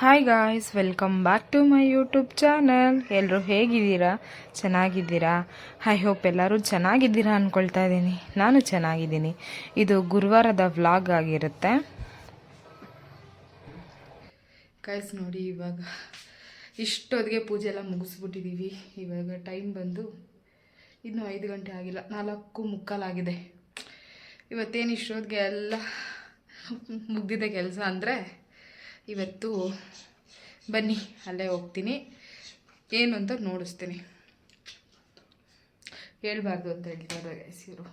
Hi guys welcome back to my YouTube channel ಎಲ್ಲರೂ ಹೇಗಿದ್ದೀರಾ? ಚೆನ್ನಾಗಿದ್ದೀರಾ? ಐ ಹೋಪ್ ಎಲ್ಲರೂ ಚೆನ್ನಾಗಿದ್ದೀರಾ ಅಂದ್ಕೊಳ್ತಾ ಇದ್ದೀನಿ. ನಾನು ಚೆನ್ನಾಗಿದ್ದೀನಿ. ಇದು ಗುರುವಾರದ ವ್ಲಾಗ್ ಆಗಿರುತ್ತೆ. ಗಾಯ್ಸ್ ನೋಡಿ ಇವಾಗ ಇಷ್ಟೊತ್ತಿಗೆ ಪೂಜೆ ಎಲ್ಲ ಮುಗಿಸ್ಬಿಟ್ಟಿದ್ದೀವಿ ಇವಾಗ ಟೈಮ್ ಬಂದು ಇನ್ನೂ ಐದು ಗಂಟೆ ಆಗಿಲ್ಲ. ನಾಲ್ಕು ಮುಕ್ಕಾಲಾಗಿದೆ ಇವತ್ತೇನು ಇಷ್ಟೊತ್ತಿಗೆ ಎಲ್ಲ ಮುಗ್ದಿದೆ ಕೆಲಸ ಅಂದರೆ ಇವತ್ತು ಬನ್ನಿ, ಅಲ್ಲೇ ಹೋಗ್ತೀನಿ. ಏನು ಅಂತ ನೋಡಿಸ್ತೀನಿ. ಹೇಳ್ಬಾರ್ದು ಅಂತ ಹೇಳ್ತಾರೆ ಗೈಸ್ ಇವರು.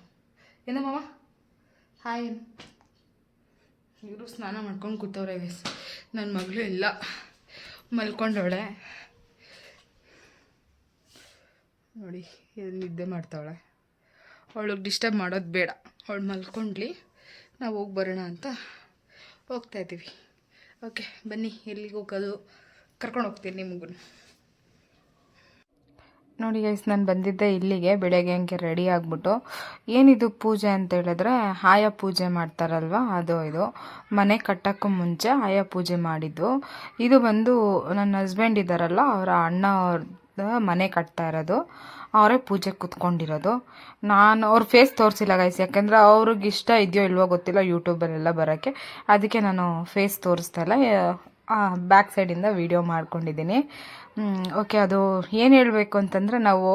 ಏನ ಮಾವ? ಹಾಯ್ ಇವರು ಸ್ನಾನ ಮಾಡ್ಕೊಂಡು ಕೂತವ್ರೆ ಗೈಸ್ ನನ್ನ ಮಗಳು ಇಲ್ಲ. ಮಲ್ಕೊಂಡವಳೆ. ನೋಡಿ, ಏನು ನಿದ್ದೆ ಮಾಡ್ತಾವಳೆ. ಅವಳಿಗೆ ಡಿಸ್ಟರ್ಬ್ ಮಾಡೋದು ಬೇಡ. ಅವಳು ಮಲ್ಕೊಂಡ್ಲಿ ನಾವು ಹೋಗಿ ಬರೋಣ ಅಂತ ಹೋಗ್ತಾ ಇದ್ದೀವಿ ಓಕೆ, ಬನ್ನಿ, ಎಲ್ಲಿಗೆ ಹೋಗೋದು? ಕರ್ಕೊಂಡು ಹೋಗ್ತೀನಿ ನಿಮಗೂ ನೋಡಿ ಗೈಸ್ ನಾನು ಬಂದಿದ್ದೆ ಇಲ್ಲಿಗೆ, ಬೆಳಗ್ಗೆ ಹಂಗೆ ರೆಡಿ ಆಗಿಬಿಟ್ಟು. ಏನಿದು ಪೂಜೆ ಅಂತ ಹೇಳಿದ್ರೆ, ಆಯಾ ಪೂಜೆ ಮಾಡ್ತಾರಲ್ವ, ಅದು ಇದು. ಮನೆ ಕಟ್ಟೋಕ್ಕೂ ಮುಂಚೆ ಆಯಾ ಪೂಜೆ ಮಾಡಿದ್ದು. ಇದು ಬಂದು ನನ್ನ ಹಸ್ಬೆಂಡ್ ಇದ್ದಾರಲ್ಲ, ಅವರ ಅಣ್ಣ ಅವ್ರದ್ದು ಮನೆ ಕಟ್ತಾ ಇರೋದು. ಅವರೇ ಪೂಜೆ ಕೂತ್ಕೊಂಡಿರೋದು. ನಾನು ಅವ್ರ ಫೇಸ್ ತೋರಿಸಿಲ್ಲ ಗೈಸ್ ಯಾಕಂದ್ರೆ ಅವ್ರಿಗೆ ಇಷ್ಟ ಇದೆಯೋ ಇಲ್ವೋ ಗೊತ್ತಿಲ್ಲ ಯೂಟ್ಯೂಬಲ್ಲೆಲ್ಲ ಬರೋಕ್ಕೆ ಅದಕ್ಕೆ ನಾನು ಫೇಸ್ ತೋರಿಸ್ತಾ ಇಲ್ಲ. ಬ್ಯಾಕ್ ಸೈಡಿಂದ ವೀಡಿಯೋ ಮಾಡ್ಕೊಂಡಿದ್ದೀನಿ. ಓಕೆ ಅದು ಏನು ಹೇಳಬೇಕು ಅಂತಂದರೆ ನಾವು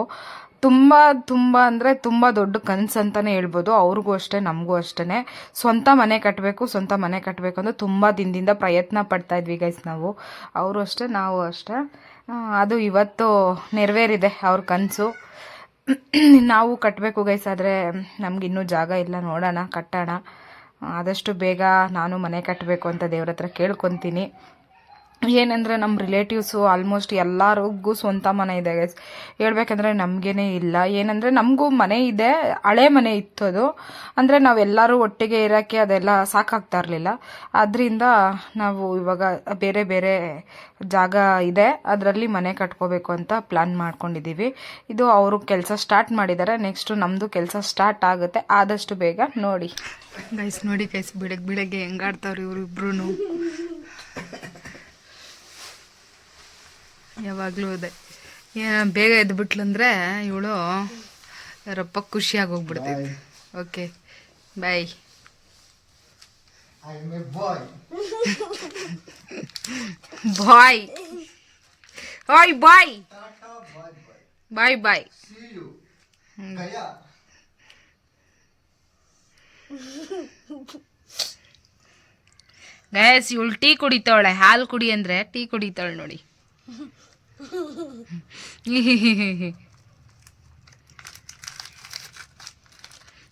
ತುಂಬ ತುಂಬ ಅಂದರೆ ತುಂಬ ದೊಡ್ಡ ಕನಸು ಅಂತಲೇ ಹೇಳ್ಬೋದು. ಅವ್ರಿಗೂ ಅಷ್ಟೇ, ನಮಗೂ ಅಷ್ಟೇ ಸ್ವಂತ ಮನೆ ಕಟ್ಟಬೇಕು ಸ್ವಂತ ಮನೆ ಕಟ್ಟಬೇಕು ಅಂತ ತುಂಬ ದಿನದಿಂದ ಪ್ರಯತ್ನ ಪಡ್ತಾ ಇದ್ವಿ ಗೈಸ್ ನಾವು. ಅವರು ಅಷ್ಟೇ, ನಾವು ಅಷ್ಟೇ. ಅದು ಇವತ್ತು ನೆರವೇರಿದೆ ಅವ್ರ ಕನಸು. ನಾವು ಕಟ್ಟಬೇಕು ಗೈಸ್ ಆದರೆ ನಮಗಿನ್ನೂ ಜಾಗ ಇಲ್ಲ, ನೋಡೋಣ, ಕಟ್ಟೋಣ. ಆದಷ್ಟು ಬೇಗ ನಾನು ಮನೆ ಕಟ್ಟಬೇಕು ಅಂತ ದೇವ್ರ ಹತ್ರ ಕೇಳ್ಕೊತೀನಿ. ಏನಂದರೆ ನಮ್ಮ ರಿಲೇಟಿವ್ಸು ಆಲ್ಮೋಸ್ಟ್ ಎಲ್ಲರಿಗೂ ಸ್ವಂತ ಮನೆ ಇದೆ ಗೈಸ್ ಹೇಳ್ಬೇಕಂದ್ರೆ ನಮಗೇನೆ ಇಲ್ಲ. ಏನಂದರೆ ನಮಗೂ ಮನೆ ಇದೆ, ಹಳೆ ಮನೆ ಇತ್ತು ಅದು. ಅಂದರೆ ನಾವೆಲ್ಲರೂ ಒಟ್ಟಿಗೆ ಇರೋಕ್ಕೆ ಅದೆಲ್ಲ ಸಾಕಾಗ್ತಾ ಇರಲಿಲ್ಲ. ಅದರಿಂದ ನಾವು ಇವಾಗ ಬೇರೆ ಬೇರೆ ಜಾಗ ಇದೆ, ಅದರಲ್ಲಿ ಮನೆ ಕಟ್ಕೋಬೇಕು ಅಂತ ಪ್ಲ್ಯಾನ್ ಮಾಡ್ಕೊಂಡಿದ್ದೀವಿ ಇದು ಅವರು ಕೆಲಸ ಸ್ಟಾರ್ಟ್ ಮಾಡಿದ್ದಾರೆ ನೆಕ್ಸ್ಟು ನಮ್ಮದು ಕೆಲಸ ಸ್ಟಾರ್ಟ್ ಆಗುತ್ತೆ. ಆದಷ್ಟು ಬೇಗ ನೋಡಿ. ಗೈಸ್ ನೋಡಿ ಗೈಸ್ ಬೆಳಗ್ಗೆ ಬೆಳಗ್ಗೆ ಹೆಂಗಾಡ್ತಾವ್ರಿ ಇವ್ರಿಬ್ರು ಯಾವಾಗಲೂ ಅದೇ. ಏ- ಬೇಗ ಎದ್ಬಿಟ್ಲಂದ್ರೆ ಇವಳು ರಪ್ಪ ಖುಷಿಯಾಗಿ ಹೋಗ್ಬಿಡ್ತೈತೆ. ಓಕೆ ಬಾಯ್ ಬಾಯ್ ಬಾಯ್ ಓಯ್ bye. Bye bye guys. Guys ಇವಳು ಟೀ ಕುಡಿತಾವಳೆ. ಹಾಲು ಕುಡಿ ಅಂದರೆ ಟೀ ಕುಡಿತಾಳೆ ನೋಡಿ.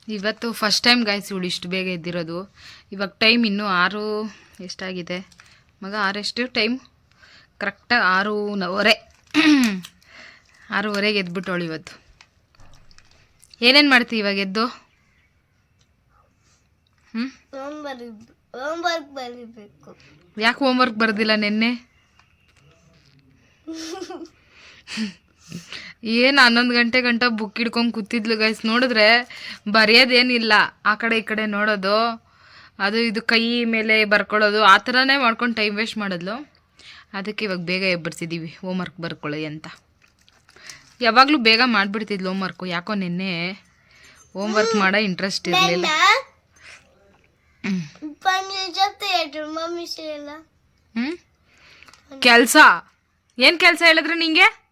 ಇವತ್ತು ಫಸ್ಟ್ ಟೈಮ್ ಗಾಯ್ಸ್ ಇವಳು ಇಷ್ಟು ಬೇಗ ಎದ್ದಿರೋದು. ಇವಾಗ ಟೈಮ್ ಇನ್ನೂ ಆರು ಎಷ್ಟಾಗಿದೆ? ಮಗ ಆರೆಷ್ಟು ಟೈಮ್ ಕರೆಕ್ಟಾಗಿ ಆರೂವರೆ ಆರೂವರೆಗೆ ಎದ್ಬಿಟ್ಟವಳು ಇವತ್ತು. ಏನೇನು ಮಾಡ್ತೀವಿ ಇವಾಗ ಎದ್ದು? ಹ್ಞೂ ಹೋಮ್ವರ್ಕ್ ಬರೀಬೇಕು. ಯಾಕೆ ಹೋಮ್ವರ್ಕ್ ಬರ್ದಿಲ್ಲ ನಿನ್ನೆ? ಏನು ಹನ್ನೊಂದು ಗಂಟೆ ಗಂಟ ಬುಕ್ ಹಿಡ್ಕೊಂಡು ಕೂತಿದ್ಲು ಗೈಸ್ ನೋಡಿದ್ರೆ ಬರೆಯೋದೇನಿಲ್ಲ. ಆ ಕಡೆ ಈ ಕಡೆ ನೋಡೋದು ಅದು ಇದು ಕೈ ಮೇಲೆ ಬರ್ಕೊಳ್ಳೋದು ಆ ಥರನೇ ಮಾಡ್ಕೊಂಡು ಟೈಮ್ ವೇಸ್ಟ್ ಮಾಡಿದ್ಲು. ಅದಕ್ಕೆ ಇವಾಗ ಬೇಗ ಎಬ್ಬರ್ಸಿದ್ದೀವಿ ಹೋಮ್ವರ್ಕ್ ಬರ್ಕೊಳ್ಳಿ ಅಂತ. ಯಾವಾಗಲೂ ಬೇಗ ಮಾಡಿಬಿಡ್ತಿದ್ಲು ಹೋಮ್ವರ್ಕು ಯಾಕೋ ನಿನ್ನೆ ಹೋಮ್ವರ್ಕ್ ಮಾಡೋ ಇಂಟ್ರೆಸ್ಟ್ ಇರಲಿಲ್ಲ. ಕೆಲಸ? ಏನು ಕೆಲಸ ಹೇಳಿದ್ರೆ ನಿಂಗೆ?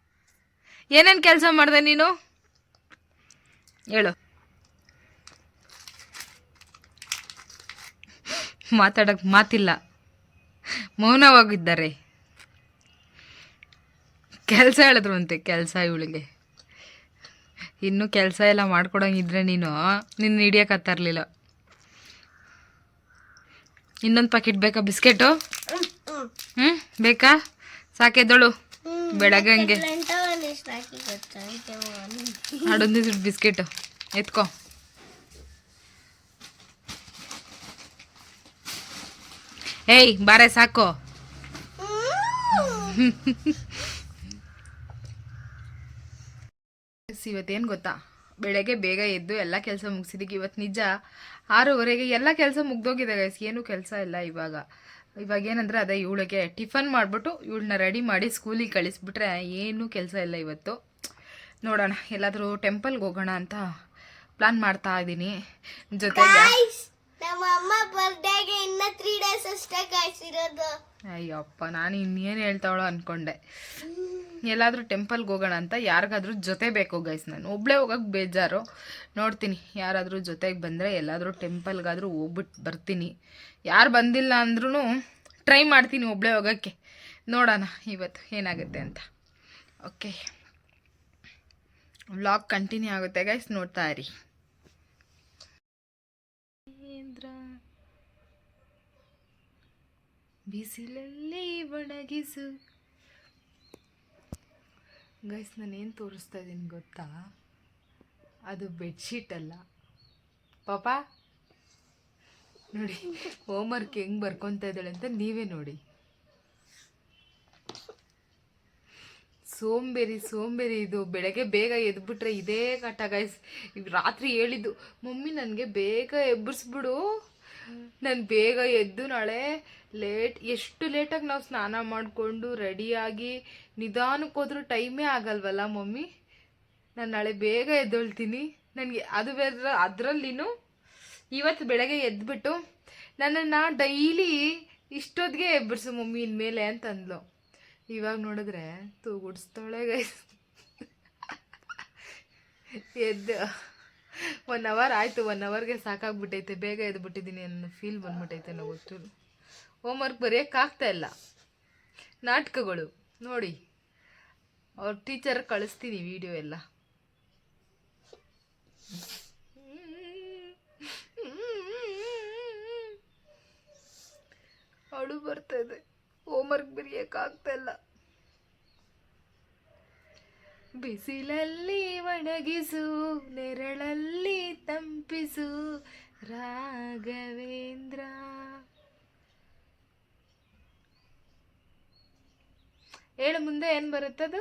ಏನೇನು ಕೆಲಸ ಮಾಡಿದೆ ನೀನು? ಹೇಳು. ಮಾತಾಡಕ್ಕೆ ಮಾತಿಲ್ಲ. ಮೌನವಾಗಿದ್ದಾರೆ. ಕೆಲಸ ಹೇಳಿದ್ರು ಅಂತೆ ಕೆಲಸ ಇವಳಿಗೆ. ಇನ್ನೂ ಕೆಲಸ ಎಲ್ಲ ಮಾಡ್ಕೊಡಂಗಿದ್ರೆ ನೀನು, ನಿನ್ನ ಹಿಡಿಯೋಕತ್ತಾರಲಿಲ್ಲ ಇನ್ನೊಂದು ಪ್ಯಾಕೆಟ್ ಬೇಕಾ? ಬಿಸ್ಕೆಟು? ಹ್ಞೂ ಬೇಕಾ? ಸಾಕೆದಳು ಬೆಳಗಂಗೆ ಅಡೊಂದಿದ್ರು ಬಿಸ್ಕೆಟು. ಎತ್ಕೋ. ಏಯ್ ಬಾರೆ ಸಾಕು. ಇವತ್ತೇನು ಗೊತ್ತಾ? ಬೆಳಗ್ಗೆ ಬೇಗ ಎದ್ದು ಎಲ್ಲ ಕೆಲಸ ಮುಗಿಸಿದಕ್ಕೆ ಇವತ್ತು ನಿಜ ಆರೂವರೆಗೆ ಎಲ್ಲ ಕೆಲಸ ಮುಗ್ದೋಗಿದೆ ಗೈಸ್ ಏನೂ ಕೆಲಸ ಇಲ್ಲ ಇವಾಗ. ಇವಾಗ ಏನಂದರೆ ಅದೇ ಇವಳಿಗೆ ಟಿಫನ್ ಮಾಡಿಬಿಟ್ಟು ಇವಳನ್ನ ರೆಡಿ ಮಾಡಿ ಸ್ಕೂಲಿಗೆ ಕಳಿಸ್ಬಿಟ್ರೆ ಏನೂ ಕೆಲಸ ಇಲ್ಲ ಇವತ್ತು. ನೋಡೋಣ, ಎಲ್ಲಾದರೂ ಟೆಂಪಲ್ಗೆ ಹೋಗೋಣ ಅಂತ ಪ್ಲಾನ್ ಮಾಡ್ತಾ ಇದ್ದೀನಿ ಜೊತೆಗೆ ನಮ್ಮ ಅಮ್ಮ ಬರ್ಡೇಗೆ ಇನ್ನ ತ್ರೀ ಡೇಸ್ ಅಷ್ಟೇ ಕಾಯ್ಸಿರೋದು. ಅಯ್ಯಪ್ಪ, ನಾನು ಇನ್ನೇನು ಹೇಳ್ತಾವಳೋ ಅನ್ಕೊಂಡೆ. ಎಲ್ಲಾದರೂ ಟೆಂಪಲ್ಗೆ ಹೋಗೋಣ ಅಂತ ಯಾರಿಗಾದ್ರೂ ಜೊತೆ ಬೇಕು ಗೈಸ್ ನಾನು. ಒಬ್ಬಳೇ ಹೋಗೋಕೆ ಬೇಜಾರು. ನೋಡ್ತೀನಿ, ಯಾರಾದರೂ ಜೊತೆಗೆ ಬಂದರೆ ಎಲ್ಲಾದರೂ ಟೆಂಪಲ್ಗಾದರೂ ಹೋಗ್ಬಿಟ್ಟು ಬರ್ತೀನಿ. ಯಾರು ಬಂದಿಲ್ಲ ಅಂದ್ರೂ ಟ್ರೈ ಮಾಡ್ತೀನಿ ಒಬ್ಬಳೇ ಹೋಗೋಕ್ಕೆ. ನೋಡೋಣ ಇವತ್ತು ಏನಾಗುತ್ತೆ ಅಂತ. ಓಕೆ ವ್ಲಾಗ್ ಕಂಟಿನ್ಯೂ ಆಗುತ್ತೆ ಗೈಸ್ ನೋಡ್ತಾ ಇರಿ. ಬಿಸಿಲಲ್ಲಿ ಒಣಗಿಸು. ಗೈಸ್ ನಾನೇನು ತೋರಿಸ್ತಾ ಇದ್ದೀನಿ ಗೊತ್ತಾ? ಅದು ಬೆಡ್ಶೀಟ್ ಅಲ್ಲ. ಪಾಪ, ನೋಡಿ ಹೋಮ್ವರ್ಕ್ ಹೆಂಗೆ ಬರ್ಕೊತಾ ಇದ್ದಾಳೆ ಅಂತ ನೀವೇ ನೋಡಿ. ಸೋಂಬೇರಿ ಸೋಂಬೇರಿ. ಇದು ಬೆಳಗ್ಗೆ ಬೇಗ ಎದ್ಬಿಟ್ರೆ ಇದೇ ಕಾಟ ಗೈಸ್ ರಾತ್ರಿ ಹೇಳಿದ್ದು, ಮಮ್ಮಿ, ನನಗೆ ಬೇಗ ಎಬ್ಬರಿಸ್ಬಿಡು ನಾನು ಬೇಗ ಎದ್ದು ನಾಳೆ ಲೇಟ್, ಎಷ್ಟು ಲೇಟಾಗಿ ನಾವು ಸ್ನಾನ ಮಾಡಿಕೊಂಡು ರೆಡಿಯಾಗಿ ನಿಧಾನಕ್ಕೆ ಹೋದ್ರೂ ಟೈಮೇ ಆಗಲ್ವಲ್ಲ, ಮಮ್ಮಿ? ನಾನು ನಾಳೆ ಬೇಗ ಎದ್ದೊಳ್ತೀನಿ. ನನಗೆ ಅದು ಬೇರೆ, ಅದರಲ್ಲಿನೂ ಇವತ್ತು ಬೆಳಗ್ಗೆ ಎದ್ಬಿಟ್ಟು ನನ್ನನ್ನು ಡೈಲಿ ಇಷ್ಟೊತ್ತಿಗೆ ಎಬ್ಬರಿಸು ಮಮ್ಮಿ ಇನ್ಮೇಲೆ ಅಂತ ಅಂದ್ಲು ಇವಾಗ ನೋಡಿದ್ರೆ ತೂಗುಡಿಸ್ತಾಳೆ ಎದ್ದು ಒನ್ ಅವರ್ ಆಯಿತು ಒನ್ ಅವರ್ಗೆ ಸಾಕಾಗ್ಬಿಟ್ಟೈತೆ. ಬೇಗ ಎದ್ಬಿಟ್ಟಿದ್ದೀನಿ ಅನ್ನೋ ಫೀಲ್ ಬಂದ್ಬಿಟ್ಟೈತೆ ನಾವು ಗೊತ್ತು. ಹೋಮ್ವರ್ಕ್ ಬರೆಯೋಕ್ಕಾಗ್ತಾ ಇಲ್ಲ. ನಾಟಕಗಳು, ನೋಡಿ. ಅವ್ರ ಟೀಚರ್ ಕಳಿಸ್ತೀನಿ ವಿಡಿಯೋ ಎಲ್ಲ. ಅಳು ಇದೆ. ಇಲ್ಲ ಬಿಸಿಲಲ್ಲಿ ಒಣಗಿಸು ನೆರಳಲ್ಲಿ ತಂಪಿಸು ರಾಘವೇಂದ್ರ. ಹೇಳು ಮುಂದೆ ಏನು ಬರುತ್ತದು?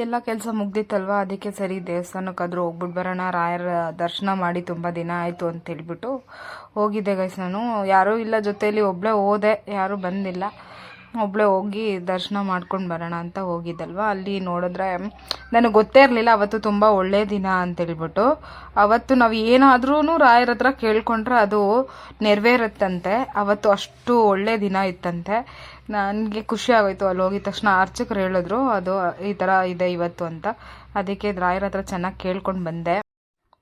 ಎಲ್ಲ ಕೆಲಸ ಮುಗ್ದಿತ್ತಲ್ವ? ಅದಕ್ಕೆ ಸರಿ ದೇವಸ್ಥಾನಕ್ಕಾದರೂ ಹೋಗ್ಬಿಟ್ಟು ಬರೋಣ. ರಾಯರ ದರ್ಶನ ಮಾಡಿ ತುಂಬ ದಿನ ಆಯಿತು ಅಂತ ಹೇಳ್ಬಿಟ್ಟು ಹೋಗಿದ್ದೆ ಗೈಸ್ ನಾನು. ಯಾರೂ ಇಲ್ಲ ಜೊತೆಯಲ್ಲಿ ಒಬ್ಬಳೇ ಹೋದೆ. ಯಾರೂ ಬಂದಿಲ್ಲ. ಒಬ್ಬಳೇ ಹೋಗಿ ದರ್ಶನ ಮಾಡ್ಕೊಂಡು ಬರೋಣ ಅಂತ ಹೋಗಿದ್ದಲ್ವ? ಅಲ್ಲಿ ನೋಡಿದ್ರೆ, ನನಗೆ ಗೊತ್ತೇ ಇರಲಿಲ್ಲ, ಅವತ್ತು ತುಂಬ ಒಳ್ಳೆಯ ದಿನ ಅಂತೇಳ್ಬಿಟ್ಟು ಅವತ್ತು ನಾವು ಏನಾದ್ರೂ ರಾಯರ ಹತ್ರ ಕೇಳ್ಕೊಂಡ್ರೆ ಅದು ನೆರವೇರುತ್ತಂತೆ. ಅವತ್ತು ಅಷ್ಟು ಒಳ್ಳೆಯ ದಿನ ಇತ್ತಂತೆ. ನನಗೆ ಖುಷಿ ಆಗೋಯ್ತು. ಅಲ್ಲಿ ಹೋಗಿದ ತಕ್ಷಣ ಅರ್ಚಕರು ಹೇಳಿದ್ರು, ಅದು ಈ ಥರ ಇದೆ ಇವತ್ತು ಅಂತ. ಅದಕ್ಕೆ ರಾಯರ ಹತ್ರ ಚೆನ್ನಾಗಿ ಕೇಳ್ಕೊಂಡು ಬಂದೆ.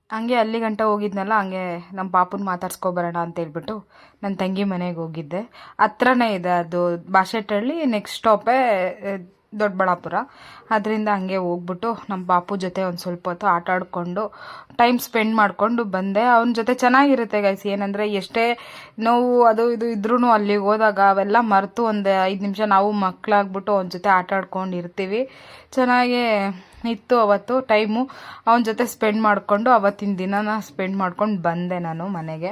ಹಂಗೆ ಅಲ್ಲಿ ಗಂಟ ಹೋಗಿದ್ನಲ್ಲ, ಹಂಗೆ ನಮ್ಮ ಪಾಪನ ಮಾತಾಡ್ಸ್ಕೊಬರೋಣ ಅಂತ ಹೇಳ್ಬಿಟ್ಟು ನನ್ನ ತಂಗಿ ಮನೆಗೆ ಹೋಗಿದ್ದೆ. ಹತ್ರನೇ ಇದೆ ಅದು ಬಾಷೆಟ್ಟಳ್ಳಿ ನೆಕ್ಸ್ಟ್ ಸ್ಟಾಪೇ ದೊಡ್ಡಬಳ್ಳಾಪುರ. ಅದರಿಂದ ಹಂಗೆ ಹೋಗ್ಬಿಟ್ಟು ನಮ್ಮ ಬಾಪು ಜೊತೆ ಒಂದು ಸ್ವಲ್ಪ ಹೊತ್ತು ಆಟ ಆಡಿಕೊಂಡು ಟೈಮ್ ಸ್ಪೆಂಡ್ ಮಾಡಿಕೊಂಡು ಬಂದೆ. ಅವನ ಜೊತೆ ಚೆನ್ನಾಗಿರುತ್ತೆ ಗೈಸ್ ಏನಂದರೆ ಎಷ್ಟೇ ನೋವು ಅದು ಇದು ಇದ್ರೂ ಅಲ್ಲಿಗೆ ಹೋದಾಗ ಅವೆಲ್ಲ ಮರೆತು ಒಂದು ಐದು ನಿಮಿಷ ನಾವು ಮಕ್ಕಳಾಗ್ಬಿಟ್ಟು ಅವನ ಜೊತೆ ಆಟ ಆಡ್ಕೊಂಡು ಇರ್ತೀವಿ. ಚೆನ್ನಾಗೇ ಇತ್ತು ಅವತ್ತು ಟೈಮು ಅವನ ಜೊತೆ ಸ್ಪೆಂಡ್ ಮಾಡಿಕೊಂಡು ಅವತ್ತಿನ ದಿನನ ಸ್ಪೆಂಡ್ ಮಾಡ್ಕೊಂಡು ಬಂದೆ ನಾನು ಮನೆಗೆ.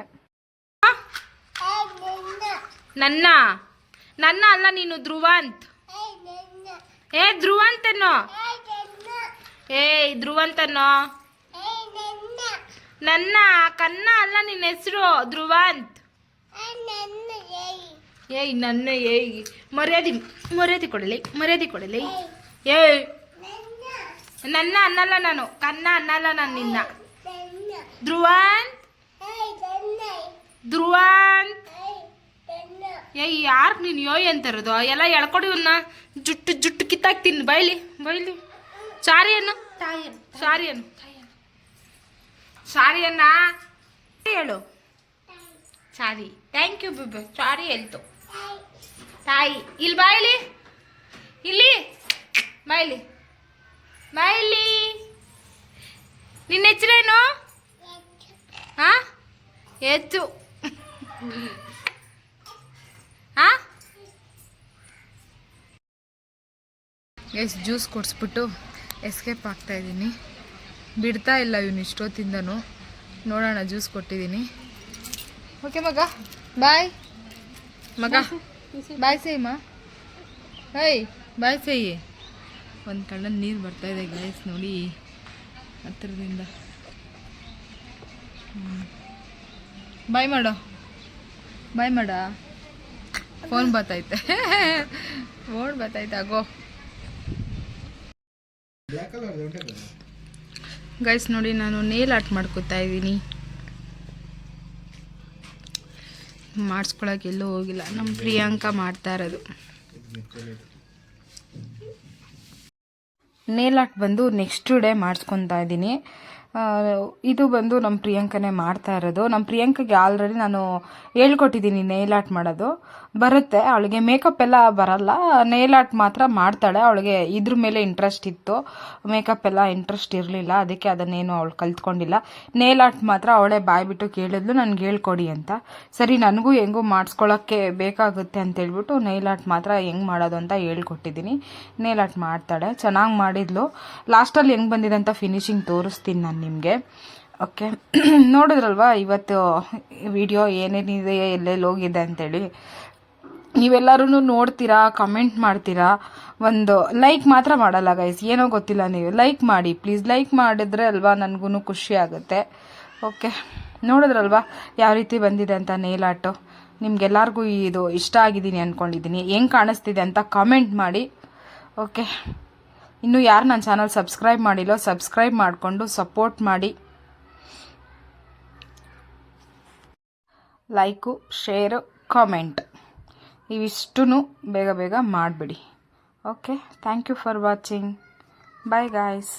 ನನ್ನ. ನನ್ನ ಅಲ್ಲ ನೀನು ಧ್ರುವಂತ್. ಏ ಧ್ರುವಂತನೋ ಏ ಧ್ರುವಂತನೋ ನನ್ನ, ಕನ್ನ ಅಲ್ಲ ನಿನ್ನ ಹೆಸರು ಧ್ರುವಂತ್ ಏಯ್, ನನ್ನ, ಏಯ್. ಮರ್ಯಾದೆ ಮರ್ಯಾದೆ ಕೊಡಲಿ ಮರ್ಯಾದೆ ಕೊಡಲಿ. ಏಯ್ ನನ್ನ ಅನ್ನಲ್ಲ ನಾನು, ಕನ್ನ ಅನ್ನಲ್ಲ ನಾನು ನಿನ್ನ. ಧ್ರುವಂತ್ ಏಯ್ ಯಾರು ನೀನು ಯೋಯ್ ಅಂತಿರೋದು ಎಲ್ಲ ಎಳ್ಕೊಡಿ ಇವನ್ನ ಜುಟ್ಟು ಜುಟ್ಟು ಕಿತ್ತಾಕ್ತೀನಿ. ಬೈಲಿ ಬೈಲಿ. ಸಾರಿ ಸಾರಿಯನ್ನು. ಸಾರಿ ಅಣ್ಣ ಸಾರಿ ಅನ್ನ ಹೇಳು. ಸಾರಿ. Thank you ಬಿಬೆ. ಸಾರಿ ಹೇಳ್ತು. ತಾಯಿ ಇಲ್ಲಿ ಬಾಯ್ಲಿ. ಇಲ್ಲಿ. ಬಾಯ್ಲಿ. ಬಾಯ್ಲಿ. ನಿನ್ನ ಹೆಸರೇನು? ಹಾ? ಹೆಚ್ಚು ಎಷ್ಟು ಜ್ಯೂಸ್ ಕೊಡಿಸ್ಬಿಟ್ಟು ಎಸ್ಕೇಪ್ ಆಗ್ತಾ ಇದ್ದೀನಿ. ಬಿಡ್ತಾ ಇಲ್ಲ ಇವನು ಇಷ್ಟೊತ್ತಿಂದನು. ನೋಡೋಣ, ಜ್ಯೂಸ್ ಕೊಟ್ಟಿದ್ದೀನಿ. ಓಕೆ, ಮಗ. ಬಾಯ್ ಮಗ. ಬಾಯ್ ಸೇಯಮ್ಮ ಹೇಯ್ ಬಾಯ್ ಸೇಯಿ. ಒಂದು ಕಣ್ಣಲ್ಲಿ ನೀರು ಬರ್ತಾ ಇದೆ ಗೈಸ್ ನೋಡಿ. ಹತ್ತಿರದಿಂದ ಬಾಯ್ ಮಾಡೋ. ಬಾಯ್ ಮಾಡ. ಫೋನ್ ಬತ್ತೈತೆ. ಫೋನ್ ಬತ್ತೈತೆ ಆಗೋ. ಗೈಸ್ ನೋಡಿ ನಾನು ನೇಲ್ ಆರ್ಟ್ ಮಾಡ್ಕೋತಾ ಇದ್ದೀನಿ. ಮಾಡಿಸ್ಕೊಳಕ್ಕೆ ಎಲ್ಲೂ ಹೋಗಿಲ್ಲ. ನಮ್ಮ ಪ್ರಿಯಾಂಕಾ ಮಾಡ್ತಾ ಇರೋದು. ನೇಲ್ ಆರ್ಟ್ ಬಂದು ನೆಕ್ಸ್ಟ್ ಡೇ ಮಾಡಿಸ್ಕೊತಾ ಇದ್ದೀನಿ. ಇದು ಬಂದು ನಮ್ಮ ಪ್ರಿಯಾಂಕನೇ ಮಾಡ್ತಾ ಇರೋದು. ನಮ್ಮ ಪ್ರಿಯಾಂಕಗೆ ಆಲ್ರೆಡಿ ನಾನು ಹೇಳ್ಕೊಟ್ಟಿದ್ದೀನಿ ನೇಲ್ ಆರ್ಟ್ ಮಾಡೋದು. ಬರುತ್ತೆ, ಅವಳಿಗೆ ಮೇಕಪ್ ಎಲ್ಲ ಬರಲ್ಲ. ನೇಲ್ ಆರ್ಟ್ ಮಾತ್ರ ಮಾಡ್ತಾಳೆ, ಅವಳಿಗೆ ಇದ್ರ ಮೇಲೆ ಇಂಟ್ರೆಸ್ಟ್ ಇತ್ತು. ಮೇಕಪ್ ಎಲ್ಲ ಇಂಟ್ರೆಸ್ಟ್ ಇರಲಿಲ್ಲ, ಅದಕ್ಕೆ ಅದನ್ನೇನು ಅವಳು ಕಲ್ತ್ಕೊಂಡಿಲ್ಲ. ನೇಲ್ ಆರ್ಟ್ ಮಾತ್ರ ಅವಳೇ ಬಾಯ್ಬಿಟ್ಟು ಕೇಳಿದ್ಲು, ನನಗೆ ಹೇಳ್ಕೊಡಿ ಅಂತ. ಸರಿ, ನನಗೂ ಹೆಂಗೂ ಮಾಡಿಸ್ಕೊಳ್ಳೋಕ್ಕೆ ಬೇಕಾಗುತ್ತೆ ಅಂತ ಹೇಳ್ಬಿಟ್ಟು ನೇಲ್ ಆರ್ಟ್ ಮಾತ್ರ ಹೆಂಗೆ ಮಾಡೋದು ಅಂತ ಹೇಳ್ಕೊಟ್ಟಿದ್ದೀನಿ ನೇಲ್ ಆರ್ಟ್ ಮಾಡ್ತಾಳೆ, ಚೆನ್ನಾಗಿ ಮಾಡಿದ್ಲು. ಲಾಸ್ಟಲ್ಲಿ ಹೆಂಗೆ ಬಂದಿದೆ ಅಂತ ಫಿನಿಶಿಂಗ್ ತೋರಿಸ್ತೀನಿ ನಾನು ನಿಮಗೆ. ಓಕೆ ನೋಡಿದ್ರಲ್ವಾ, ಇವತ್ತು ವಿಡಿಯೋ ಏನೇನಿದೆ, ಎಲ್ಲೆಲ್ಲಿ ಹೋಗಿದೆ ಅಂತೇಳಿ. ನೀವೆಲ್ಲರೂ ನೋಡ್ತೀರಾ ಕಮೆಂಟ್ ಮಾಡ್ತೀರಾ? ಒಂದು ಲೈಕ್ ಮಾತ್ರ ಮಾಡಲ್ಲ ಗೈಸ್ ಏನೋ ಗೊತ್ತಿಲ್ಲ ನೀವು. ಲೈಕ್ ಮಾಡಿ. ಪ್ಲೀಸ್ ಲೈಕ್ ಮಾಡಿದ್ರೆ ಅಲ್ವಾ ನನಗೂ ಖುಷಿ ಆಗುತ್ತೆ. ಓಕೆ ನೋಡಿದ್ರಲ್ವಾ, ಯಾವ ರೀತಿ ಬಂದಿದೆ ಅಂತ ನೇಲಾಟು ನಿಮ್ಗೆಲ್ಲರಿಗೂ ಇದು ಇಷ್ಟ ಆಗಿದ್ದೀನಿ ಅಂದ್ಕೊಂಡಿದ್ದೀನಿ ಹೆಂಗೆ ಕಾಣಿಸ್ತಿದೆ ಅಂತ ಕಮೆಂಟ್ ಮಾಡಿ. ಓಕೆ ಇನ್ನು ಯಾರು ನನ್ನ ಚಾನಲ್ ಸಬ್ಸ್ಕ್ರೈಬ್ ಮಾಡಿಲ್ಲೋ ಸಬ್ಸ್ಕ್ರೈಬ್ ಮಾಡಿಕೊಂಡು ಸಪೋರ್ಟ್ ಮಾಡಿ. Like, share, comment. ಇವಿಷ್ಟೂ ಬೇಗ ಬೇಗ ಮಾಡಿಬಿಡಿ. Okay, thank you for watching. Bye guys.